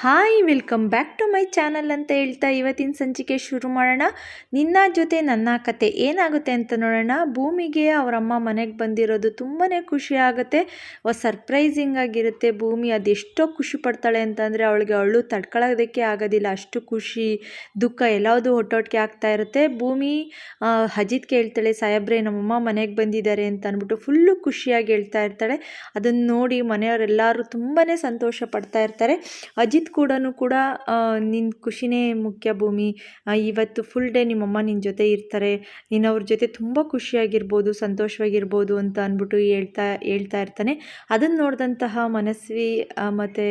Hi, welcome back to my channel ಅಂತ ಹೇಳ್ತಾ ಇವತ್ತಿನ ಸಂಚಿಕೆ ಶುರು ಮಾಡೋಣ. ನಿನ್ನ ಜೊತೆ ನನ್ನ ಕತೆ ಏನಾಗುತ್ತೆ ಅಂತ ನೋಡೋಣ. ಭೂಮಿಗೆ ಅವರಮ್ಮ ಮನೆಗೆ ಬಂದಿರೋದು ತುಂಬಾ ಖುಷಿ ಆಗುತ್ತೆ. ಸರ್ಪ್ರೈಸಿಂಗ್ ಆಗಿರುತ್ತೆ. ಭೂಮಿ ಅದೆಷ್ಟೋ ಖುಷಿ ಪಡ್ತಾಳೆ ಅಂತಂದರೆ ಅವಳಿಗೆ ಅವಳು ತಡ್ಕೊಳ್ಳೋದಕ್ಕೆ ಆಗೋದಿಲ್ಲ. ಅಷ್ಟು ಖುಷಿ, ದುಃಖ ಎಲ್ಲವುದು ಒಟ್ಟೊಟ್ಟಿಗೆ ಆಗ್ತಾ ಇರುತ್ತೆ. ಭೂಮಿ ಅಜಿತ್ ಕೇಳ್ತಾಳೆ, ಸಾಹೇಬ್ರೆ, ನಮ್ಮಮ್ಮ ಮನೆಗೆ ಬಂದಿದ್ದಾರೆ ಅಂತ ಅಂದ್ಬಿಟ್ಟು ಫುಲ್ಲು ಖುಷಿಯಾಗಿ ಹೇಳ್ತಾ ಇರ್ತಾಳೆ. ಅದನ್ನು ನೋಡಿ ಮನೆಯವರೆಲ್ಲರೂ ತುಂಬಾ ಸಂತೋಷ ಪಡ್ತಾ ಇರ್ತಾರೆ. ಅಜಿತ್ ಕೂಡ ಕೂಡ ನಿನ್ನ ಖುಷಿನೇ ಮುಖ್ಯ ಭೂಮಿ. ಇವತ್ತು ಫುಲ್ ಡೇ ನಿಮ್ಮಮ್ಮ ನಿನ್ನ ಜೊತೆ ಇರ್ತಾರೆ. ನೀನು ಅವ್ರ ಜೊತೆ ತುಂಬ ಖುಷಿಯಾಗಿರ್ಬೋದು, ಸಂತೋಷವಾಗಿರ್ಬೋದು ಅಂತ ಅಂದ್ಬಿಟ್ಟು ಹೇಳ್ತಾ ಹೇಳ್ತಾ ಇರ್ತಾನೆ. ಅದನ್ನು ನೋಡಿದಂತಹ ಮನಸ್ವಿ ಮತ್ತು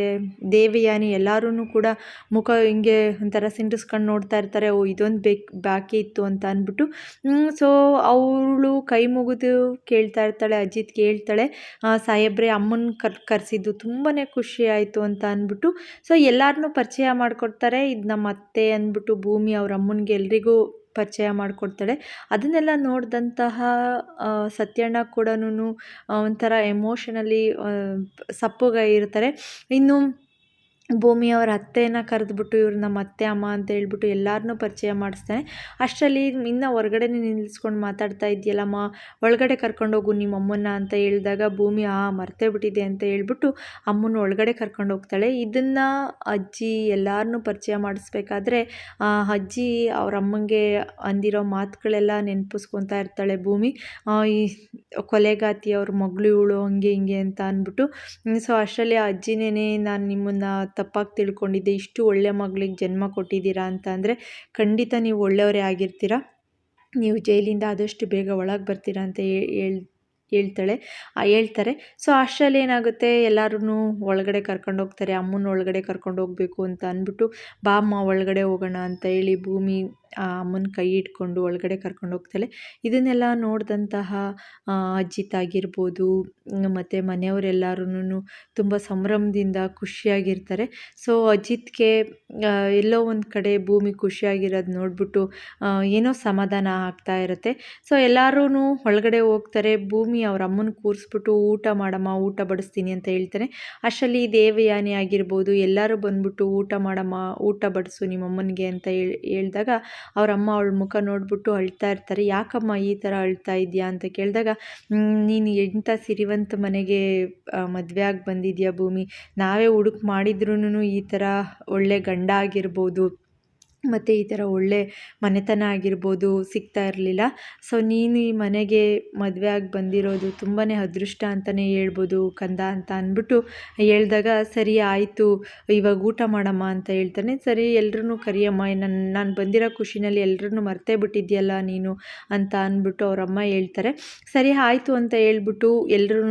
ದೇವಯಾನಿ ಎಲ್ಲರೂ ಕೂಡ ಮುಖ ಹಿಂಗೆ ಒಂಥರ ಸಿಂಡಿಸ್ಕೊಂಡು ನೋಡ್ತಾ ಇರ್ತಾರೆ. ಓ, ಇದೊಂದು ಬೇಕು, ಬಾಕಿ ಇತ್ತು ಅಂತ ಅಂದ್ಬಿಟ್ಟು ಸೊ, ಅವಳು ಕೈ ಮುಗಿದು ಕೇಳ್ತಾ ಇರ್ತಾಳೆ, ಅಜಿತ್ ಕೇಳ್ತಾಳೆ. ಸಾಹೇಬ್ರೆ, ಅಮ್ಮನ ಕರ್, ಕರೆಸಿದ್ದು ತುಂಬಾ ಖುಷಿ ಆಯಿತು ಅಂತ ಅಂದ್ಬಿಟ್ಟು ಸೊ ಎಲ್ಲರನ್ನೂ ಪರಿಚಯ ಮಾಡಿಕೊಡ್ತಾರೆ. ಇದು ನಮ್ಮ ಅತ್ತೆ ಅಂದ್ಬಿಟ್ಟು ಭೂಮಿ ಅವ್ರ ಅಮ್ಮನಿಗೆ ಎಲ್ರಿಗೂ ಪರಿಚಯ ಮಾಡಿಕೊಡ್ತಾಳೆ. ಅದನ್ನೆಲ್ಲ ನೋಡಿದಂತಹ ಸತ್ಯಣ್ಣ ಕೂಡ ಒಂಥರ ಎಮೋಷನಲಿ ಸಪ್ಪುಗ ಇರ್ತಾರೆ. ಇನ್ನು ಭೂಮಿ ಅವ್ರ ಅತ್ತೆನ ಕರೆದ್ಬಿಟ್ಟು ಇವ್ರು ನಮ್ಮ ಅತ್ತೆ, ಅಮ್ಮ ಅಂತ ಹೇಳ್ಬಿಟ್ಟು ಎಲ್ಲರನ್ನೂ ಪರಿಚಯ ಮಾಡಿಸ್ತಾನೆ ಅಷ್ಟರಲ್ಲಿ ಇನ್ನು ಹೊರಗಡೆನೇ ನಿಲ್ಲಿಸ್ಕೊಂಡು ಮಾತಾಡ್ತಾ ಇದೆಯಲ್ಲಮ್ಮ, ಒಳಗಡೆ ಕರ್ಕೊಂಡೋಗು ನಿಮ್ಮ ಅಮ್ಮನ್ನ ಅಂತ ಹೇಳಿದಾಗ ಭೂಮಿ, ಆ, ಮರ್ತೇ ಬಿಟ್ಟಿದೆ ಅಂತ ಹೇಳ್ಬಿಟ್ಟು ಅಮ್ಮನ ಒಳಗಡೆ ಕರ್ಕೊಂಡು ಹೋಗ್ತಾಳೆ. ಇದನ್ನು ಅಜ್ಜಿ ಎಲ್ಲರನ್ನೂ ಪರಿಚಯ ಮಾಡಿಸ್ಬೇಕಾದ್ರೆ ಅಜ್ಜಿ ಅವ್ರ ಅಮ್ಮಂಗೆ ಅಂದಿರೋ ಮಾತುಗಳೆಲ್ಲ ನೆನಪಿಸ್ಕೊತಾ ಇರ್ತಾಳೆ ಭೂಮಿ. ಈ ಕೊಲೆಗಾತಿ ಅವ್ರ ಮಗಳು ಇವಳು ಹಂಗೆ ಹಿಂಗೆ ಅಂತ ಅಂದ್ಬಿಟ್ಟು. ಸೊ ಅಷ್ಟರಲ್ಲಿ ಅಜ್ಜಿನೇ ನಾನು ನಿಮ್ಮನ್ನು ತಪ್ಪಾಗಿ ತಿಳ್ಕೊಂಡಿದ್ದೆ, ಇಷ್ಟು ಒಳ್ಳೆ ಮಗಳಿಗೆ ಜನ್ಮ ಕೊಟ್ಟಿದ್ದೀರಾ ಅಂತ ಅಂದರೆ, ಖಂಡಿತ ನೀವು ಒಳ್ಳೆಯವರೇ ಆಗಿರ್ತೀರ. ನೀವು ಜೈಲಿಂದ ಆದಷ್ಟು ಬೇಗ ಒಳಗೆ ಬರ್ತೀರಾ ಅಂತ ಹೇಳ್, ಹೇಳ್ತಾಳೆ ಹೇಳ್ತಾರೆ. ಸೊ, ಅಷ್ಟರಲ್ಲಿ ಏನಾಗುತ್ತೆ ಎಲ್ಲರೂ ಒಳಗಡೆ ಕರ್ಕೊಂಡು ಹೋಗ್ತಾರೆ ಅಮ್ಮನ ಒಳಗಡೆ ಕರ್ಕೊಂಡು ಹೋಗಬೇಕು ಅಂತ ಅಂದ್ಬಿಟ್ಟು ಬಾಮ್ಮ ಒಳಗಡೆ ಹೋಗೋಣ ಅಂತ ಹೇಳಿ ಭೂಮಿ ಆ ಅಮ್ಮನ ಕೈ ಇಟ್ಕೊಂಡು ಒಳಗಡೆ ಕರ್ಕೊಂಡು ಹೋಗ್ತಾಳೆ. ಇದನ್ನೆಲ್ಲ ನೋಡಿದಂತಹ ಅಜ್ಜಿತ್ ಆಗಿರ್ಬೋದು ಮತ್ತು ಮನೆಯವರೆಲ್ಲರೂ ತುಂಬ ಸಂಭ್ರಮದಿಂದ ಖುಷಿಯಾಗಿರ್ತಾರೆ. ಸೊ, ಅಜಿತ್ಗೆ ಎಲ್ಲೋ ಒಂದು ಕಡೆ ಭೂಮಿ ಖುಷಿಯಾಗಿರೋದು ನೋಡಿಬಿಟ್ಟು ಏನೋ ಸಮಾಧಾನ ಆಗ್ತಾ ಇರುತ್ತೆ. ಸೊ ಎಲ್ಲರೂ ಒಳಗಡೆ ಹೋಗ್ತಾರೆ. ಭೂಮಿ ಅವ್ರ ಅಮ್ಮನ ಕೂರಿಸ್ಬಿಟ್ಟು, ಊಟ ಮಾಡಮ್ಮ, ಊಟ ಬಡಿಸ್ತೀನಿ ಅಂತ ಹೇಳ್ತಾರೆ. ಅಷ್ಟರಲ್ಲಿ ದೇವಯಾನಿ ಆಗಿರ್ಬೋದು, ಎಲ್ಲರೂ ಬಂದ್ಬಿಟ್ಟು, ಊಟ ಮಾಡಮ್ಮ, ಊಟ ಬಡಿಸು ನಿಮ್ಮ ಅಮ್ಮನಿಗೆ ಅಂತ ಹೇಳ್, ಹೇಳಿದಾಗ ಅವ್ರ ಅಮ್ಮ ಅವಳ ಮುಖ ನೋಡ್ಬಿಟ್ಟು ಅಳ್ತಾ ಇರ್ತಾರೆ. ಯಾಕಮ್ಮ ಈ ಥರ ಅಳ್ತಾ ಇದೆಯಾ ಅಂತ ಕೇಳಿದಾಗ ನೀನು ಎಂಥ ಸಿರಿವಂತ ಮನೆಗೆ ಮದುವೆ ಆಗಿ ಬಂದಿದ್ದೀಯ ಭೂಮಿ? ನಾವೇ ಹುಡುಕ್ ಮಾಡಿದ್ರೂ ಈ ಥರ ಒಳ್ಳೆ ಗಂಡ ಆಗಿರ್ಬೋದು. ಮತ್ತು ಈ ಥರ ಒಳ್ಳೆ ಮನೆತನ ಆಗಿರ್ಬೋದು ಸಿಗ್ತಾ ಇರಲಿಲ್ಲ. ಸೊ, ನೀನು ಈ ಮನೆಗೆ ಮದುವೆ ಆಗಿ ಬಂದಿರೋದು ತುಂಬಾ ಅದೃಷ್ಟ ಅಂತಲೇ ಹೇಳ್ಬೋದು, ಕಂದ ಅಂತ ಅಂದ್ಬಿಟ್ಟು ಹೇಳಿದಾಗ, ಸರಿ ಆಯಿತು, ಇವಾಗ ಊಟ ಮಾಡಮ್ಮ ಅಂತ ಹೇಳ್ತಾನೆ. ಸರಿ ಎಲ್ರೂ ಕರಿಯಮ್ಮ ನನ್ನ ನಾನು ಬಂದಿರೋ ಖುಷಿನಲ್ಲಿ ಎಲ್ರನ್ನೂ ಮರ್ತೇ ಬಿಟ್ಟಿದ್ಯಲ್ಲ ನೀನು ಅಂತ ಅಂದ್ಬಿಟ್ಟು ಅವರಮ್ಮ ಹೇಳ್ತಾರೆ. ಸರಿ, ಆಯಿತು ಅಂತ ಹೇಳ್ಬಿಟ್ಟು ಎಲ್ರೂ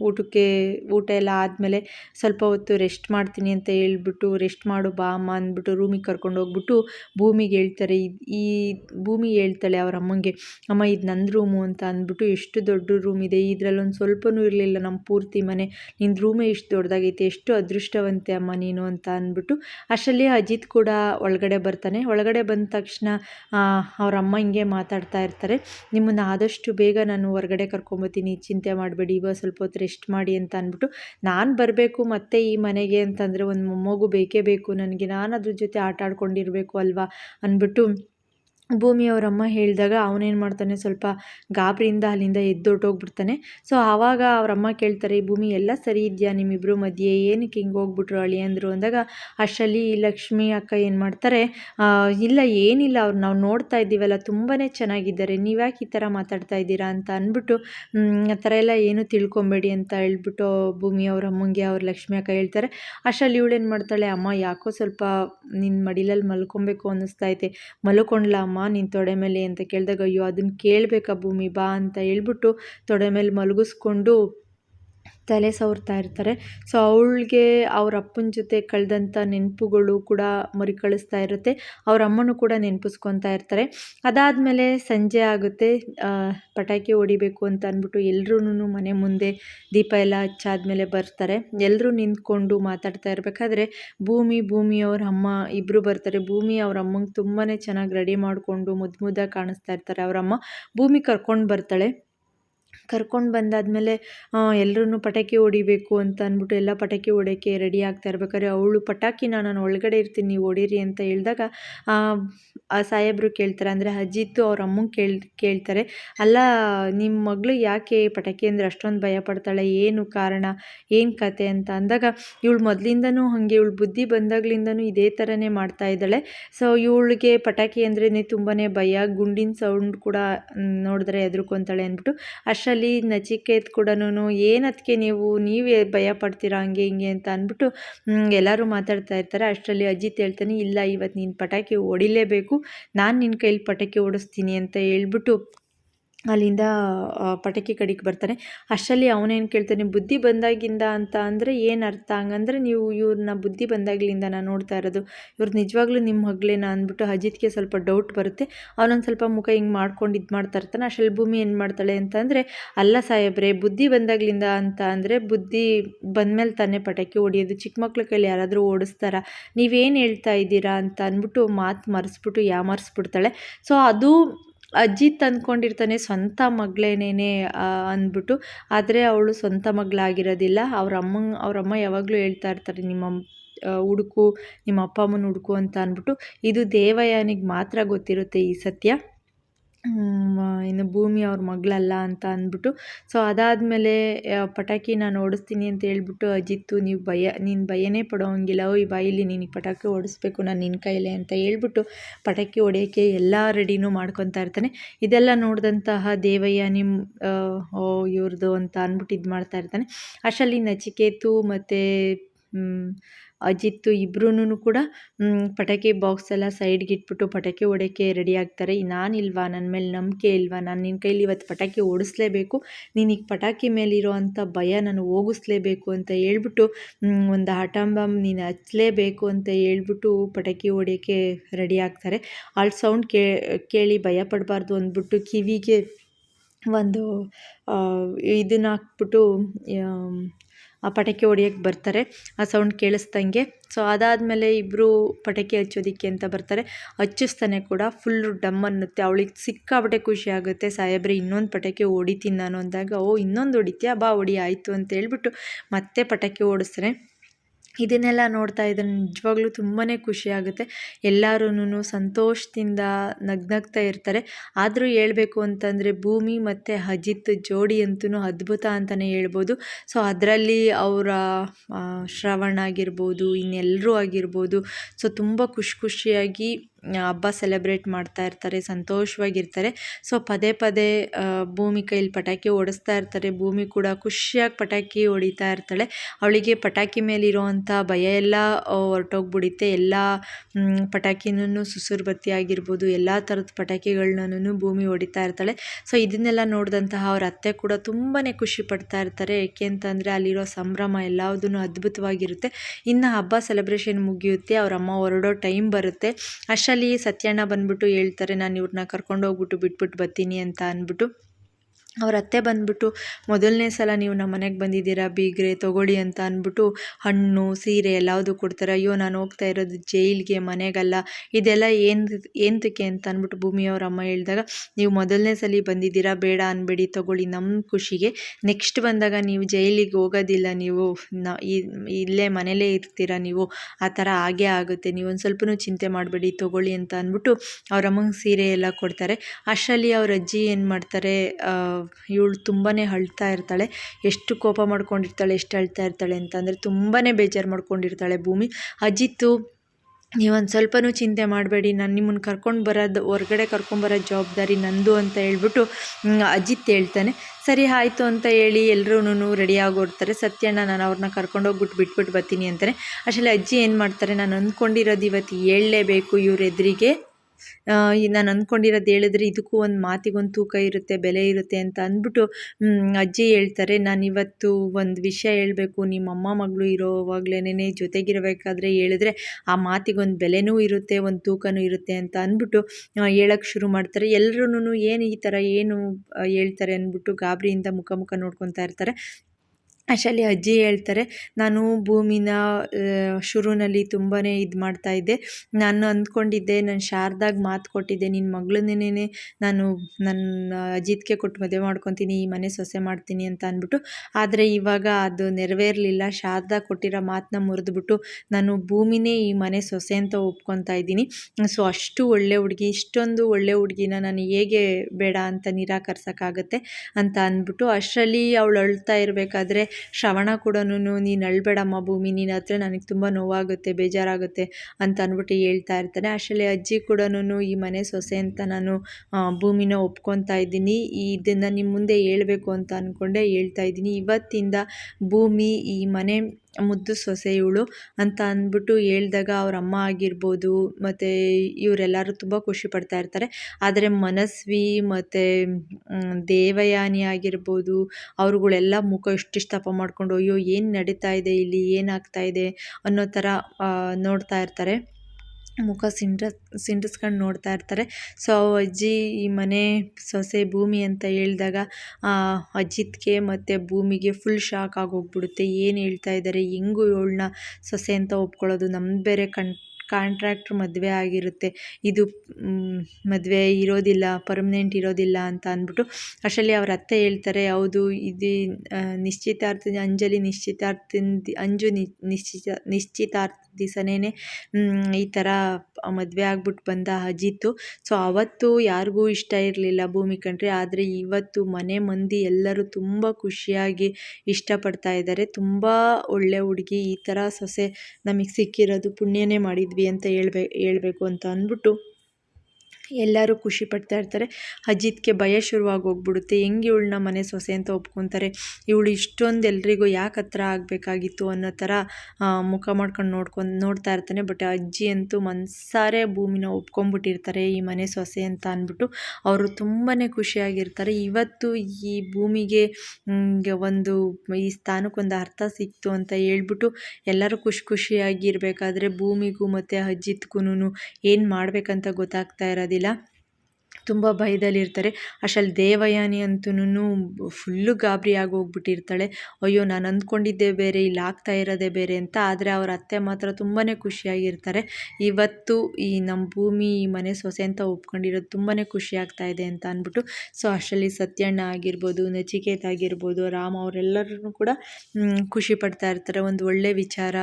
ಊಟಕ್ಕೆ, ಊಟ ಎಲ್ಲ ಆದಮೇಲೆ ಸ್ವಲ್ಪ ಹೊತ್ತು ರೆಸ್ಟ್ ಮಾಡ್ತೀನಿ ಅಂತ ಹೇಳ್ಬಿಟ್ಟು, ರೆಸ್ಟ್ ಮಾಡು, ಬಾ ಅಮ್ಮ ಅಂದ್ಬಿಟ್ಟು ರೂಮಿಗೆ ಕರ್ಕೊಂಡು ಹೋಗ್ಬಿಟ್ಟು ಭೂಮಿಗೆ ಹೇಳ್ತಾರೆ ಈ ಭೂಮಿ ಹೇಳ್ತಾಳೆ ಅವ್ರ ಅಮ್ಮಂಗೆ, ಅಮ್ಮ, ಇದು ನನ್ನ ರೂಮು ಅಂತ ಅಂದ್ಬಿಟ್ಟು ಎಷ್ಟು ದೊಡ್ಡ ರೂಮ್ ಇದೆ, ಇದರಲ್ಲೊಂದು ಸ್ವಲ್ಪನೂ ಇರಲಿಲ್ಲ ನಮ್ಮ ಪೂರ್ತಿ ಮನೆ. ನಿನ್ನ ರೂಮೇ ಇಷ್ಟು ದೊಡ್ಡದಾಗೈತೆ ಎಷ್ಟು ಅದೃಷ್ಟವಂತೆ ಅಮ್ಮ ನೀನು ಅಂತ ಅಂದ್ಬಿಟ್ಟು ಅಷ್ಟರಲ್ಲಿ ಅಜಿತ್ ಕೂಡ ಒಳಗಡೆ ಬರ್ತಾನೆ. ಒಳಗಡೆ ಬಂದ ತಕ್ಷಣ ಅವ್ರ ಅಮ್ಮ ಹಿಂಗೆ ಮಾತಾಡ್ತಾ ಇರ್ತಾರೆ, ನಿಮ್ಮನ್ನು ಆದಷ್ಟು ಬೇಗ ನಾನು ಹೊರಗಡೆ ಕರ್ಕೊಂಬತ್ತೀನಿ, ಚಿಂತೆ ಮಾಡಬೇಡಿ, ಇವಾಗ ಸ್ವಲ್ಪ ಹೊತ್ತು ರೆಸ್ಟ್ ಮಾಡಿ ಅಂತ ಅಂದ್ಬಿಟ್ಟು ನಾನು ಬರಬೇಕು ಮತ್ತೆ ಈ ಮನೆಗೆ ಅಂತಂದರೆ ಒಂದು ಮೊಮ್ಮಗು ಬೇಕೇ ಬೇಕು ನನಗೆ. ನಾನು ಅದ್ರ ಜೊತೆ ಆಟ ಆಡ್ಕೊಂಡಿರಬೇಕು ಅಲ್ವಾ ಅಂದ್ಬಿಟ್ಟು ಭೂಮಿ ಅವರಮ್ಮ ಹೇಳಿದಾಗ ಅವನೇನು ಮಾಡ್ತಾನೆ, ಸ್ವಲ್ಪ ಗಾಬರಿಯಿಂದ ಅಲ್ಲಿಂದ ಎದ್ದೊಟ್ಟೋಗ್ಬಿಡ್ತಾನೆ ಸೊ ಆವಾಗ ಅವರಮ್ಮ ಕೇಳ್ತಾರೆ, ಈ ಭೂಮಿ ಎಲ್ಲ ಸರಿ ಇದೆಯಾ? ನಿಮ್ಮಿಬ್ಬರು ಮಧ್ಯೆ ಏನಕ್ಕೆ ಹಿಂಗೆ ಹೋಗ್ಬಿಟ್ರು ಅಳಿ? ಅಂದರು. ಅಂದಾಗ ಅಷ್ಟರಲ್ಲಿ ಲಕ್ಷ್ಮಿ ಅಕ್ಕ ಏನು ಮಾಡ್ತಾರೆ ಇಲ್ಲ, ಏನಿಲ್ಲ ಅವ್ರು, ನಾವು ನೋಡ್ತಾ ಇದ್ದೀವಲ್ಲ ತುಂಬಾ ಚೆನ್ನಾಗಿದ್ದಾರೆ. ನೀವ್ಯಾಕೆ ಈ ಥರ ಮಾತಾಡ್ತಾ ಇದ್ದೀರಾ? ಅಂತ ಅಂದ್ಬಿಟ್ಟು ಆ ಥರ ಎಲ್ಲ ಏನು ತಿಳ್ಕೊಬೇಡಿ ಅಂತ ಹೇಳ್ಬಿಟ್ಟು ಭೂಮಿ ಅವ್ರ ಅಮ್ಮಂಗೆ ಅವ್ರ ಲಕ್ಷ್ಮಿ ಅಕ್ಕ ಹೇಳ್ತಾರೆ. ಅಷ್ಟರಲ್ಲಿ ಇವಳೇನು ಮಾಡ್ತಾಳೆ, ಅಮ್ಮ, ಯಾಕೋ ಸ್ವಲ್ಪ ನಿನ್ನ ಮಡಿಲಲ್ಲಿ ಮಲ್ಕೊಬೇಕು ಅನ್ನಿಸ್ತಾ ಐತೆ ಮಲ್ಕೊಂಡ್ಲ ಅಮ್ಮ? ನಿನ್ನ ತೊಡೆ ಮೇಲೆ ಅಂತ ಕೇಳಿದಾಗ, ಅಯ್ಯೋ ಅದನ್ನು ಕೇಳಬೇಕಾ ಭೂಮಿ? ಬಾ ಅಂತ ಹೇಳ್ಬಿಟ್ಟು ತೊಡೆ ಮೇಲೆ ಮಲಗಿಸ್ಕೊಂಡು ತಲೆ ಸವರ್ತಾ ಇರ್ತಾರೆ. ಸೊ ಅವಳಿಗೆ ಅವ್ರ ಅಪ್ಪನ ಜೊತೆ ಕಳೆದಂಥ ನೆನಪುಗಳು ಕೂಡ ಮರಿಕಳಿಸ್ತಾ ಇರುತ್ತೆ. ಅವ್ರ ಅಮ್ಮನೂ ಕೂಡ ನೆನಪಿಸ್ಕೊತಾ ಇರ್ತಾರೆ. ಅದಾದಮೇಲೆ ಸಂಜೆ ಆಗುತ್ತೆ. ಪಟಾಕಿ ಹೊಡಿಬೇಕು ಅಂತ ಅಂದ್ಬಿಟ್ಟು ಎಲ್ಲರೂ ಮನೆ ಮುಂದೆ ದೀಪ ಎಲ್ಲ ಹಚ್ಚಾದ್ಮೇಲೆ ಬರ್ತಾರೆ. ಎಲ್ಲರೂ ನಿಂತ್ಕೊಂಡು ಮಾತಾಡ್ತಾ ಇರಬೇಕಾದ್ರೆ ಭೂಮಿ ಭೂಮಿ ಅವ್ರ ಅಮ್ಮ ಇಬ್ಬರು ಬರ್ತಾರೆ. ಭೂಮಿ ಅವ್ರ ಅಮ್ಮಂಗೆ ತುಂಬಾ ಚೆನ್ನಾಗಿ ರೆಡಿ ಮಾಡಿಕೊಂಡು ಮುದ್ದು ಮುದ್ದಾಗಿ ಕಾಣಿಸ್ತಾ ಇರ್ತಾರೆ ಅವರಮ್ಮ ಭೂಮಿ ಕರ್ಕೊಂಡು ಬರ್ತಾಳೆ. ಕರ್ಕೊಂಡು ಬಂದಾದಮೇಲೆ ಎಲ್ಲರೂ ಪಟಾಕಿ ಹೊಡಿಬೇಕು ಅಂತ ಅಂದ್ಬಿಟ್ಟು ಎಲ್ಲ ಪಟಾಕಿ ಹೊಡೆಯೋಕ್ಕೆ ರೆಡಿ ಆಗ್ತಾ ಇರ್ಬೇಕಾದ್ರೆ ಅವಳು ಪಟಾಕಿನ ನಾನು ಒಳಗಡೆ ಇರ್ತೀನಿ, ನೀವು ಹೊಡೀರಿ ಅಂತ ಹೇಳಿದಾಗ, ಆ ಸಾಹೇಬರು ಕೇಳ್ತಾರೆ. ಅಂದರೆ ಅಜ್ಜಿತ್ತು ಅವ್ರ ಅಮ್ಮಂಗೆ ಕೇಳ್, ಕೇಳ್ತಾರೆ, ಅಲ್ಲ ನಿಮ್ಮ ಮಗಳು ಯಾಕೆ ಪಟಾಕಿ ಅಂದರೆ ಅಷ್ಟೊಂದು ಭಯ ಪಡ್ತಾಳೆ, ಏನು ಕಾರಣ, ಏನು ಕತೆ? ಅಂತ ಅಂದಾಗ, ಇವಳು ಮೊದಲಿಂದನೂ ಹಾಗೆ, ಇವಳು ಬುದ್ಧಿ ಬಂದಾಗ್ಲಿಂದನೂ ಇದೇ ಥರನೇ ಮಾಡ್ತಾ ಇದ್ದಾಳೆ. ಸೊ, ಇವಳಿಗೆ ಪಟಾಕಿ ಅಂದ್ರೇ ತುಂಬಾ ಭಯ, ಗುಂಡಿನ ಸೌಂಡ್ ಕೂಡ ನೋಡಿದ್ರೆ ಎದುರುಕೊಂತಾಳೆ ಅಂದ್ಬಿಟ್ಟು ಅಷ್ಟರಲ್ಲಿ ಅಲ್ಲಿ ನಚಿಕೇತ್ ಕೂಡ ಏನದಕ್ಕೆ ನೀವು, ನೀವೇ ಭಯ ಪಡ್ತೀರಾ ಹಂಗೆ ಹಿಂಗೆ ಅಂತ ಅಂದ್ಬಿಟ್ಟು ಎಲ್ಲರೂ ಮಾತಾಡ್ತಾ ಇರ್ತಾರೆ. ಅಷ್ಟರಲ್ಲಿ ಅಜಿತ್ ಹೇಳ್ತಾನೆ, ಇಲ್ಲ ಇವತ್ತು ನೀನು ಪಟಾಕಿ ಹೊಡಿಲೇಬೇಕು, ನಾನು ನಿನ್ನ ಕೈಲಿ ಪಟಾಕಿ ಓಡಿಸ್ತೀನಿ ಅಂತ ಹೇಳ್ಬಿಟ್ಟು ಅಲ್ಲಿಂದ ಪಟಾಕಿ ಕಡಿಗೆ ಬರ್ತಾನೆ ಅಷ್ಟರಲ್ಲಿ ಅವನೇನು ಕೇಳ್ತಾನೆ, ಬುದ್ಧಿ ಬಂದಾಗಿಂದ ಅಂತ ಅಂದರೆ ಏನು ಅರ್ಥ? ಹಂಗಂದ್ರೆ ನೀವು ಇವ್ರನ್ನ ಬುದ್ಧಿ ಬಂದಾಗ್ಲಿಂದ ನಾನು ನೋಡ್ತಾ ಇರೋದು. ಇವ್ರು ನಿಜವಾಗ್ಲೂ ನಿಮ್ಮ ಹಗ್ಲೇನ ಅಂದ್ಬಿಟ್ಟು ಅಜಿತ್ಗೆ ಸ್ವಲ್ಪ ಡೌಟ್ ಬರುತ್ತೆ. ಅವನೊಂದು ಸ್ವಲ್ಪ ಮುಖ ಹಿಂಗೆ ಮಾಡ್ಕೊಂಡು ಇದು ಮಾಡ್ತಾ ಇರ್ತಾನೆ. ಅಷ್ಟರಲ್ಲಿ ಭೂಮಿ ಏನು ಮಾಡ್ತಾಳೆ ಅಂತಂದರೆ ಅಲ್ಲ ಸಾಹೇಬ್ರೆ, ಬುದ್ಧಿ ಬಂದಾಗ್ಲಿಂದ ಅಂತ ಅಂದರೆ ಬುದ್ಧಿ ಬಂದಮೇಲೆ ತಾನೇ ಪಟಾಕಿ ಹೊಡಿಯೋದು. ಚಿಕ್ಕ ಮಕ್ಳ ಕೈಲಿ ಯಾರಾದರೂ ಓಡಿಸ್ತಾರ. ನೀವೇನು ಹೇಳ್ತಾ ಇದ್ದೀರಾ? ಅಂತ ಅಂದ್ಬಿಟ್ಟು ಮಾತು ಮರೆಸ್ಬಿಟ್ಟು, ಯಾಮರ್ಸ್ಬಿಡ್ತಾಳೆ. ಸೊ ಅದು ಅಜಿತ್ ಅಂದ್ಕೊಂಡಿರ್ತಾನೆ ಸ್ವಂತ ಮಗಳೇನೇ ಅಂದ್ಬಿಟ್ಟು. ಆದರೆ ಅವಳು ಸ್ವಂತ ಮಗಳಾಗಿರೋದಿಲ್ಲ. ಅವ್ರ ಅಮ್ಮಂಗೆ ಅವರಮ್ಮ ಅಮ್ಮ ಯಾವಾಗಲೂ ಹೇಳ್ತಾ ಇರ್ತಾರೆ, ನಿಮ್ಮ ಹುಡುಕು, ನಿಮ್ಮ ಅಪ್ಪ ಅಮ್ಮನ ಹುಡುಕು ಅಂತ ಅಂದ್ಬಿಟ್ಟು. ಇದು ದೇವಯಾನಿಗೆ ಮಾತ್ರ ಗೊತ್ತಿರುತ್ತೆ ಈ ಸತ್ಯ. ಇನ್ನು ಭೂಮಿ ಅವ್ರ ಮಗಳಲ್ಲ ಅಂತ ಅಂದ್ಬಿಟ್ಟು. ಸೊ ಅದಾದಮೇಲೆ ಪಟಾಕಿ ನಾನು ಓಡಿಸ್ತೀನಿ ಅಂತ ಹೇಳ್ಬಿಟ್ಟು, ಅಜಿತ್ತು, ನೀವು ಭಯ, ನೀನು ಭಯನೇ ಪಡೋ ಹಂಗಿಲ್ಲ ಓಯ್ ನೀನು ನಿನಗೆ ಪಟಾಕಿ ಓಡಿಸ್ಬೇಕು, ನಾನು ನಿನ್ನ ಕೈಲೇ ಅಂತ ಹೇಳ್ಬಿಟ್ಟು ಪಟಾಕಿ ಹೊಡೆಯೋಕ್ಕೆ ಎಲ್ಲ ರೆಡಿನೂ ಮಾಡ್ಕೊತಾ ಇರ್ತಾನೆ. ಇದೆಲ್ಲ ನೋಡಿದಂತಹ ದೇವಯ್ಯ ನಿಮ್ಮ ಓ ಇವ್ರದ್ದು ಅಂತ ಅಂದ್ಬಿಟ್ಟು ಇದು ಮಾಡ್ತಾ ಇರ್ತಾನೆ. ಅಷ್ಟರಲ್ಲಿ ನಚಿಕೇತು ಮತ್ತು ಅಜಿತ್ತು ಇಬ್ರೂ ಕೂಡ ಪಟಾಕಿ ಬಾಕ್ಸ್ ಎಲ್ಲ ಸೈಡ್ಗೆ ಇಟ್ಬಿಟ್ಟು ಪಟಾಕಿ ಹೊಡೆಯೋಕ್ಕೆ ರೆಡಿ ಆಗ್ತಾರೆ. ನಾನಿಲ್ವಾ? ನನ್ನ ಮೇಲೆ ನಂಬಿಕೆ ಇಲ್ವಾ? ನಾನು ನಿನ್ನ ಕೈಲಿ ಇವತ್ತು ಪಟಾಕಿ ಓಡಿಸ್ಲೇಬೇಕು ನೀನೀಗ ಪಟಾಕಿ ಮೇಲಿರೋ ಅಂಥ ಭಯ ನಾನು ಹೋಗಿಸ್ಲೇಬೇಕು ಅಂತ ಹೇಳ್ಬಿಟ್ಟು ಒಂದು ಹಠಾಂಬಮ್ ನೀನು ಹಚ್ಚಲೇಬೇಕು ಅಂತ ಹೇಳ್ಬಿಟ್ಟು ಪಟಾಕಿ ಹೊಡೆಯೋಕ್ಕೆ ರೆಡಿ ಆಗ್ತಾರೆ. ಅಲ್ಲಿ ಸೌಂಡ್ ಕೇಳಿ ಭಯ ಪಡಬಾರ್ದು ಅಂದ್ಬಿಟ್ಟು ಕಿವಿಗೆ ಒಂದು ಇದನ್ನ ಹಾಕ್ಬಿಟ್ಟು ಪಟಾಕಿ ಹೊಡಿಯೋಕ್ಕೆ ಬರ್ತಾರೆ. ಆ ಸೌಂಡ್ ಕೇಳಿಸ್ದಂಗೆ. ಸೊ ಅದಾದಮೇಲೆ ಇಬ್ಬರು ಪಟಾಕಿ ಹಚ್ಚೋದಿಕ್ಕೆ ಅಂತ ಬರ್ತಾರೆ. ಹಚ್ಚಿಸ್ತಾನೆ ಕೂಡ. ಫುಲ್ಲು ಡಮ್ ಅನ್ನುತ್ತೆ. ಅವಳಿಗೆ ಸಿಕ್ಕಾಬಿಟ್ಟೆ ಖುಷಿ ಆಗುತ್ತೆ. ಸಾಹೇಬ್ರೆ, ಇನ್ನೊಂದು ಪಟಾಕಿ ಹೊಡಿತೀನಿ ನಾನು ಅಂದಾಗ, ಓ, ಇನ್ನೊಂದು ಹೊಡಿತೀಯಾ? ಬಾ, ಹೊಡಿ, ಆಯಿತು ಅಂತ ಹೇಳ್ಬಿಟ್ಟು ಮತ್ತೆ ಪಟಾಕಿ ಓಡಿಸ್ತಾನೆ ಇದನ್ನೆಲ್ಲ ನೋಡ್ತಾ ಇದ್ರೆ ನಿಜವಾಗ್ಲೂ ತುಂಬಾ ಖುಷಿಯಾಗುತ್ತೆ ಎಲ್ಲರೂ ಸಂತೋಷದಿಂದ ನಗ್ನಗ್ತಾ ಇರ್ತಾರೆ. ಆದರೂ ಹೇಳಬೇಕು ಅಂತಂದರೆ ಭೂಮಿ ಮತ್ತು ಅಜಿತ್ ಜೋಡಿ ಅಂತೂ ಅದ್ಭುತ ಅಂತಲೇ ಹೇಳ್ಬೋದು. ಸೊ, ಅದರಲ್ಲಿ ಅವರ ಶ್ರವಣ ಆಗಿರ್ಬೋದು ಇನ್ನೆಲ್ಲರೂ ಆಗಿರ್ಬೋದು. ಸೊ, ತುಂಬ ಖುಷಿ ಖುಷಿಯಾಗಿ ಹಬ್ಬ ಸೆಲೆಬ್ರೇಟ್ ಮಾಡ್ತಾ ಇರ್ತಾರೆ, ಸಂತೋಷವಾಗಿರ್ತಾರೆ. ಸೊ ಪದೇ ಪದೇ ಭೂಮಿ ಕೈಲಿ ಪಟಾಕಿ ಓಡಿಸ್ತಾ ಇರ್ತಾರೆ. ಭೂಮಿ ಕೂಡ ಖುಷಿಯಾಗಿ ಪಟಾಕಿ ಹೊಡಿತಾ ಇರ್ತಾಳೆ. ಅವಳಿಗೆ ಪಟಾಕಿ ಮೇಲಿರುವಂಥ ಭಯ ಎಲ್ಲ ಹೊರಟೋಗ್ಬಿಡುತ್ತೆ. ಎಲ್ಲ ಪಟಾಕಿನೂ ಸುಸುರು ಬತ್ತಿ ಆಗಿರ್ಬೋದು, ಎಲ್ಲ ಥರದ ಪಟಾಕಿಗಳನ್ನೂ ಭೂಮಿ ಹೊಡಿತಾ ಇರ್ತಾಳೆ. ಸೊ ಇದನ್ನೆಲ್ಲ ನೋಡಿದಂತಹ ಅವ್ರ ಅತ್ತೆ ಕೂಡ ತುಂಬಾ ಖುಷಿ ಪಡ್ತಾ ಇರ್ತಾರೆ. ಏಕೆ ಅಂತಂದರೆ, ಅಲ್ಲಿರೋ ಸಂಭ್ರಮ ಎಲ್ಲದೂ ಅದ್ಭುತವಾಗಿರುತ್ತೆ. ಇನ್ನು ಹಬ್ಬ ಸೆಲೆಬ್ರೇಷನ್ ಮುಗಿಯುತ್ತೆ. ಅವರಮ್ಮ ಹೊರಡೋ ಟೈಮ್ ಬರುತ್ತೆ. ಅಷ್ಟು ಅಷ್ಟರಲ್ಲಿ ಸತ್ಯಣ್ಣ ಬಂದ್ಬಿಟ್ಟು ಹೇಳ್ತಾರೆ ನಾನು ಇವ್ರನ್ನ ಕರ್ಕೊಂಡೋಗ್ಬಿಟ್ಟು ಬಿಟ್ಬಿಟ್ಟು ಬರ್ತೀನಿ ಅಂತ ಅಂದ್ಬಿಟ್ಟು. ಅವ್ರ ಅತ್ತೆ ಬಂದ್ಬಿಟ್ಟು, ಮೊದಲನೇ ಸಲ ನೀವು ನಮ್ಮ ಮನೆಗೆ ಬಂದಿದ್ದೀರಾ? ಬೀಗ್ರೆ ತೊಗೊಳ್ಳಿ ಅಂತ ಅಂದ್ಬಿಟ್ಟು, ಹಣ್ಣು, ಸೀರೆ ಎಲ್ಲವುದು ಕೊಡ್ತಾರೆ. ಅಯ್ಯೋ, ನಾನು ಹೋಗ್ತಾ ಇರೋದು ಜೈಲಿಗೆ, ಮನೆಗಲ್ಲ. ಇದೆಲ್ಲ ಏನು, ಏಂತಕ್ಕೆ ಅಂತ ಅಂದ್ಬಿಟ್ಟು ಭೂಮಿಯವ್ರ ಅಮ್ಮ ಹೇಳಿದಾಗ, ನೀವು ಮೊದಲನೇ ಸಲ ಬಂದಿದ್ದೀರಾ? ಬೇಡ ಅನ್ಬೇಡಿ, ತೊಗೊಳ್ಳಿ ನಮ್ಮ ಖುಷಿಗೆ. ನೆಕ್ಸ್ಟ್ ಬಂದಾಗ ನೀವು ಜೈಲಿಗೆ ಹೋಗೋದಿಲ್ಲ ನೀವು. ಇಲ್ಲೇ ಮನೇಲೇ ಇರ್ತೀರ ನೀವು? ಆ ಥರ ಆಗೇ ಆಗುತ್ತೆ. ನೀವು ಒಂದು ಸ್ವಲ್ಪನೂ ಚಿಂತೆ ಮಾಡಬೇಡಿ, ತೊಗೊಳ್ಳಿ ಅಂತ ಅಂದ್ಬಿಟ್ಟು, ಅವ್ರ ಅಮ್ಮಂಗೆ ಸೀರೆ ಎಲ್ಲ ಕೊಡ್ತಾರೆ. ಅಷ್ಟರಲ್ಲಿ ಅವ್ರ ಅಜ್ಜಿ ಏನು ಮಾಡ್ತಾರೆ ಇವಳು ತುಂಬಾ ಅಳ್ತಾ ಇರ್ತಾಳೆ. ಎಷ್ಟು ಕೋಪ ಮಾಡ್ಕೊಂಡಿರ್ತಾಳೆ, ಎಷ್ಟು ಅಳ್ತಾ ಇರ್ತಾಳೆ ಅಂತಂದರೆ ತುಂಬಾ ಬೇಜಾರು ಮಾಡ್ಕೊಂಡಿರ್ತಾಳೆ ಭೂಮಿ. ಅಜಿತ್ತು, ನೀವೊಂದು ಸ್ವಲ್ಪನೂ ಚಿಂತೆ ಮಾಡಬೇಡಿ. ನಾನು ನಿಮ್ಮನ್ನು ಕರ್ಕೊಂಡು ಬರೋದು, ಹೊರಗಡೆ ಕರ್ಕೊಂಬರೋ ಜವಾಬ್ದಾರಿ ನಂದು ಅಂತ ಹೇಳ್ಬಿಟ್ಟು ಅಜಿತ್ ಹೇಳ್ತಾನೆ. ಸರಿ, ಆಯಿತು ಅಂತ ಹೇಳಿ ಎಲ್ಲರೂ ರೆಡಿ ಆಗೋಡ್ತಾರೆ. ಸತ್ಯಣ್ಣ, ನಾನು ಅವ್ರನ್ನ ಕರ್ಕೊಂಡೋಗ್ಬಿಟ್ಟು ಬಿಟ್ಬಿಟ್ಟು ಬರ್ತೀನಿ ಅಂತಾನೆ. ಅಷ್ಟರಲ್ಲಿ ಅಜ್ಜಿ ಏನು ಮಾಡ್ತಾರೆ? ನಾನು ಅಂದ್ಕೊಂಡಿರೋದು ಇವತ್ತು ಹೇಳಲೇಬೇಕು ಇವ್ರ ಎದುರಿಗೆ. ನಾನು ಅಂದ್ಕೊಂಡಿರೋದು ಹೇಳಿದ್ರೆ ಇದಕ್ಕೂ ಒಂದು ಮಾತಿಗೊಂದು ತೂಕ ಇರುತ್ತೆ, ಬೆಲೆ ಇರುತ್ತೆ ಅಂತ ಅಂದ್ಬಿಟ್ಟು ಅಜ್ಜಿ ಹೇಳ್ತಾರೆ, ನಾನು ಇವತ್ತು ಒಂದು ವಿಷಯ ಹೇಳಬೇಕು ನಿಮ್ಮ ಅಮ್ಮ ಮಗಳು ಇರೋವಾಗ್ಲೇ ಜೊತೆಗಿರಬೇಕಾದ್ರೆ ಹೇಳಿದ್ರೆ ಆ ಮಾತಿಗೊಂದು ಬೆಲೆನೂ ಇರುತ್ತೆ, ಒಂದು ತೂಕನೂ ಇರುತ್ತೆ ಅಂತ ಅಂದ್ಬಿಟ್ಟು ಹೇಳೋಕ್ಕೆ ಶುರು ಮಾಡ್ತಾರೆ. ಎಲ್ಲರೂ ಏನು ಈ ಥರ ಏನು ಹೇಳ್ತಾರೆ ಅಂದ್ಬಿಟ್ಟು ಗಾಬರಿಯಿಂದ ಮುಖ ಮುಖ ನೋಡ್ಕೊತಾ ಇರ್ತಾರೆ. ಅಷ್ಟರಲ್ಲಿ ಅಜ್ಜಿ ಹೇಳ್ತಾರೆ, ನಾನು ಭೂಮಿನ ಶುರುವಿನಲ್ಲಿ ತುಂಬಾ ಇದು ಮಾಡ್ತಾಯಿದ್ದೆ ನಾನು ಅಂದ್ಕೊಂಡಿದ್ದೆ, ನಾನು ಶಾರದಾಗೆ ಮಾತು ಕೊಟ್ಟಿದ್ದೆ. ನಿನ್ನ ಮಗಳನ್ನೇ ನಾನು ನನ್ನ ಅಜಿತ್ಗೆ ಕೊಟ್ಟು ಮದುವೆ ಮಾಡ್ಕೊತೀನಿ, ಈ ಮನೆ ಸೊಸೆ ಮಾಡ್ತೀನಿ ಅಂತ ಅಂದ್ಬಿಟ್ಟು, ಆದರೆ ಇವಾಗ ಅದು ನೆರವೇರಲಿಲ್ಲ. ಶಾರದಾ ಕೊಟ್ಟಿರೋ ಮಾತನ್ನ ಮುರಿದ್ಬಿಟ್ಟು ನಾನು ಭೂಮಿನೇ ಈ ಮನೆ ಸೊಸೆ ಅಂತ ಒಪ್ಕೊತಾ ಇದ್ದೀನಿ. ಸೊ, ಅಷ್ಟು ಒಳ್ಳೆ ಹುಡುಗಿ, ಇಷ್ಟೊಂದು ಒಳ್ಳೆ ಹುಡುಗಿನ ನಾನು ಹೇಗೆ ಬೇಡ ಅಂತ ನಿರಾಕರಿಸೋಕ್ಕಾಗತ್ತೆ ಅಂತ ಅಂದ್ಬಿಟ್ಟು, ಅಷ್ಟರಲ್ಲಿ ಅವಳು ಅಳ್ತಾ ಇರಬೇಕಾದ್ರೆ ಶ್ರವಣ ಕೂಡ ನೀನು ಅಳ್ಬೇಡಮ್ಮ ಭೂಮಿ, ನೀನು ಹತ್ರ ನನಗೆ ತುಂಬ ನೋವಾಗುತ್ತೆ, ಬೇಜಾರಾಗುತ್ತೆ ಅಂತ ಅಂದ್ಬಿಟ್ಟು ಹೇಳ್ತಾ ಇರ್ತಾನೆ. ಆ್ಯಕ್ಚುಲಿ ಅಜ್ಜಿ ಕೂಡ ಈ ಮನೆ ಸೊಸೆ ಅಂತ ನಾನು ಭೂಮಿನ ಒಪ್ಕೊತಾ ಇದ್ದೀನಿ. ಇದನ್ನು ನಿಮ್ಮ ಮುಂದೆ ಹೇಳಬೇಕು ಅಂತ ಅಂದ್ಕೊಂಡೆ ಹೇಳ್ತಾ ಇದ್ದೀನಿ. ಇವತ್ತಿಂದ ಭೂಮಿ, ಈ ಮನೆ ಮುದ್ದು ಸೊಸೆ ಇವಳು ಅಂತ ಅಂದ್ಬಿಟ್ಟು ಹೇಳ್ದಾಗ ಅವ್ರ ಅಮ್ಮ ಆಗಿರ್ಬೋದು ಮತ್ತು ಇವರೆಲ್ಲರೂ ತುಂಬ ಖುಷಿ ಪಡ್ತಾ ಇರ್ತಾರೆ. ಆದರೆ ಮನಸ್ವಿ ಮತ್ತು ದೇವಯಾನಿ ಆಗಿರ್ಬೋದು, ಅವ್ರುಗಳೆಲ್ಲ ಮುಖ ಇಷ್ಟಿಷ್ಟಪ್ಪ ಮಾಡಿಕೊಂಡು, ಅಯ್ಯೋ, ಏನು ನಡೀತಾ ಇದೆ ಇಲ್ಲಿ? ಏನಾಗ್ತಾ ಇದೆ? ಅನ್ನೋ ಥರ ನೋಡ್ತಾ ಇರ್ತಾರೆ. ಮುಖ ಸಿಂಡ ಸಿಂಡಿಸ್ಕೊಂಡು ನೋಡ್ತಾ ಇರ್ತಾರೆ. ಸೊ, ಅಜ್ಜಿ ಈ ಮನೆ ಸೊಸೆ ಭೂಮಿ ಅಂತ ಹೇಳಿದಾಗ ಅಜಿತ್ಗೆ ಮತ್ತು ಭೂಮಿಗೆ ಫುಲ್ ಶಾಕ್ ಆಗೋಗ್ಬಿಡುತ್ತೆ. ಏನು ಹೇಳ್ತಾ ಇದ್ದಾರೆ ಹೆಂಗೂ ಇವಳನ್ನ ಸೊಸೆ ಅಂತ ಒಪ್ಕೊಳ್ಳೋದು? ನಮ್ದು ಬೇರೆ ಕಣ್ ಕಾಂಟ್ರಾಕ್ಟ್ರ್ ಮದುವೆ ಆಗಿರುತ್ತೆ. ಇದು ಮದುವೆ ಇರೋದಿಲ್ಲ ಪರ್ಮನೆಂಟ್ ಇರೋದಿಲ್ಲ ಅಂತ ಅಂದ್ಬಿಟ್ಟು ಅಷ್ಟರಲ್ಲಿ ಅವ್ರ ಅತ್ತೆ ಹೇಳ್ತಾರೆ, ಹೌದು, ಇದು ನಿಶ್ಚಿತಾರ್ಥ ಅಂಜಲಿ ನಿಶ್ಚಿತಾರ್ಥ ಅಂಜು ನಿಶ್ಚಿತ, ನಿಶ್ಚಿತಾರ್ಥ ದಿವಸನೇ ಈ ಥರ ಮದುವೆ ಆಗ್ಬಿಟ್ಟು ಬಂದ ಅಜಿತ್ತು ಸೊ, ಅವತ್ತು ಯಾರಿಗೂ ಇಷ್ಟ ಇರಲಿಲ್ಲ ಭೂಮಿ ಕಂಡ್ರೆ, ಆದರೆ ಇವತ್ತು ಮನೆ ಮಂದಿ ಎಲ್ಲರೂ ತುಂಬ ಖುಷಿಯಾಗಿ ಇಷ್ಟಪಡ್ತಾ ಇದ್ದಾರೆ. ತುಂಬ ಒಳ್ಳೆ ಹುಡುಗಿ, ಈ ಥರ ಸೊಸೆ ನಮಗೆ ಸಿಕ್ಕಿರೋದು ಪುಣ್ಯನೇ ಮಾಡಿದ್ವಿ. ಅಂತ ಹೇಳ್ಬೇ ಹೇಳ್ಬೇಕು ಅಂತ ಅಂದ್ಬಿಟ್ಟು ಎಲ್ಲರೂ ಖುಷಿ ಪಡ್ತಾ ಇರ್ತಾರೆ. ಅಜಿತ್ಗೆ ಭಯ ಶುರುವಾಗಿ ಹೋಗ್ಬಿಡುತ್ತೆ ಹೆಂಗೆ ಇವಳನ್ನ ಮನೆ ಸೊಸೆ ಅಂತ ಒಪ್ಕೊತಾರೆ? ಇವಳು ಇಷ್ಟೊಂದು ಎಲ್ರಿಗೂ ಯಾಕೆ ಹತ್ರ ಆಗಬೇಕಾಗಿತ್ತು ಅನ್ನೋ ಥರ ಮುಖ ಮಾಡ್ಕೊಂಡು ನೋಡ್ಕೊಂಡು ನೋಡ್ತಾ ಇರ್ತಾನೆ. ಬಟ್ ಅಜ್ಜಿ ಅಂತೂ ಮನ್ಸಾರೆ ಭೂಮಿನ ಒಪ್ಕೊಂಡ್ಬಿಟ್ಟಿರ್ತಾರೆ ಈ ಮನೆ ಸೊಸೆ ಅಂತ ಅಂದ್ಬಿಟ್ಟು. ಅವರು ತುಂಬಾ ಖುಷಿಯಾಗಿರ್ತಾರೆ. ಇವತ್ತು ಈ ಭೂಮಿಗೆ ಒಂದು, ಈ ಸ್ಥಾನಕ್ಕೊಂದು ಅರ್ಥ ಸಿಕ್ತು ಅಂತ ಹೇಳ್ಬಿಟ್ಟು ಎಲ್ಲರೂ ಖುಷಿ ಖುಷಿಯಾಗಿರಬೇಕಾದ್ರೆ ಭೂಮಿಗೂ ಮತ್ತು ಅಜ್ಜಿತ್ಗೂ ಏನು ಮಾಡಬೇಕಂತ ಗೊತ್ತಾಗ್ತಾ ಇರೋದಿಲ್ಲ. ತುಂಬ ಭಯದಲ್ಲಿರ್ತಾರೆ. ಅಷ್ಟರಲ್ಲಿ ದೇವಯಾನಿ ಅಂತೂ ಫುಲ್ಲು ಗಾಬರಿ ಆಗಿ ಹೋಗ್ಬಿಟ್ಟಿರ್ತಾಳೆ ಅಯ್ಯೋ, ನಾನು ಅಂದ್ಕೊಂಡಿದ್ದೆ ಬೇರೆ, ಇಲ್ಲಿ ಆಗ್ತಾ ಇರೋದೇ ಬೇರೆ ಅಂತ. ಆದರೆ ಅವ್ರ ಅತ್ತೆ ಮಾತ್ರ ತುಂಬಾ ಖುಷಿಯಾಗಿರ್ತಾರೆ. ಇವತ್ತು ಈ ನಮ್ಮ ಭೂಮಿ, ಈ ಮನೆ ಸೊಸೆ ಅಂತ ಒಪ್ಕೊಂಡಿರೋದು ತುಂಬಾ ಖುಷಿ ಆಗ್ತಾ ಇದೆ ಅಂತ ಅಂದ್ಬಿಟ್ಟು, ಸೊ ಅಷ್ಟರಲ್ಲಿ ಸತ್ಯಣ್ಣ ಆಗಿರ್ಬೋದು, ನಚಿಕೇತ್ ಆಗಿರ್ಬೋದು, ರಾಮ ಅವರೆಲ್ಲರೂ ಕೂಡ ಖುಷಿ ಪಡ್ತಾ ಇರ್ತಾರೆ. ಒಂದು ಒಳ್ಳೆಯ ವಿಚಾರ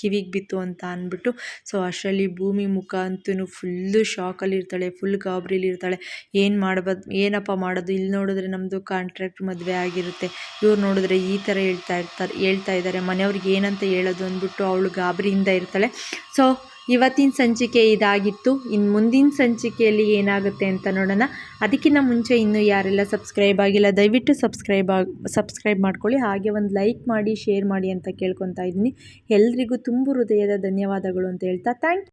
ಕಿವಿಗೆ ಬಿತ್ತು ಅಂತ ಅಂದ್ಬಿಟ್ಟು, ಸೊ ಅಷ್ಟರಲ್ಲಿ ಭೂಮಿ ಮುಖ ಅಂತೂ ಫುಲ್ಲು ಶಾಕಲ್ಲಿರ್ತಾಳೆ, ಫುಲ್ ಗಾಬರಿಲಿ ಇರ್ತಾಳೆ ಏನು ಮಾಡ್ಬೋದು, ಏನಪ್ಪ ಮಾಡೋದು? ಇಲ್ಲಿ ನೋಡಿದ್ರೆ ನಮ್ಮದು ಕಾಂಟ್ರಾಕ್ಟ್ ಮದುವೆ ಆಗಿರುತ್ತೆ. ಇವ್ರು ನೋಡಿದ್ರೆ ಈ ಥರ ಹೇಳ್ತಾ ಇರ್ತಾರೆ, ಹೇಳ್ತಾ ಇದ್ದಾರೆ ಮನೆಯವ್ರಿಗೆ ಏನಂತ ಹೇಳೋದು ಅಂದ್ಬಿಟ್ಟು ಅವಳು ಗಾಬರಿಯಿಂದ ಇರ್ತಾಳೆ. ಸೊ ಇವತ್ತಿನ ಸಂಚಿಕೆ ಇದಾಗಿತ್ತು. ಇನ್ನು ಮುಂದಿನ ಸಂಚಿಕೆಯಲ್ಲಿ ಏನಾಗುತ್ತೆ ಅಂತ ನೋಡೋಣ. ಅದಕ್ಕಿಂತ ಮುಂಚೆ ಇನ್ನೂ ಯಾರೆಲ್ಲ ಸಬ್ಸ್ಕ್ರೈಬ್ ಆಗಿಲ್ಲ, ದಯವಿಟ್ಟು ಸಬ್ಸ್ಕ್ರೈಬ್ ಆಗಿ, ಸಬ್ಸ್ಕ್ರೈಬ್ ಮಾಡ್ಕೊಳ್ಳಿ. ಹಾಗೆ ಒಂದು ಲೈಕ್ ಮಾಡಿ, ಶೇರ್ ಮಾಡಿ ಅಂತ ಕೇಳ್ಕೊತಾ ಇದ್ದೀನಿ. ಎಲ್ರಿಗೂ ತುಂಬು ಹೃದಯದ ಧನ್ಯವಾದಗಳು ಅಂತ ಹೇಳ್ತಾ ಥ್ಯಾಂಕ್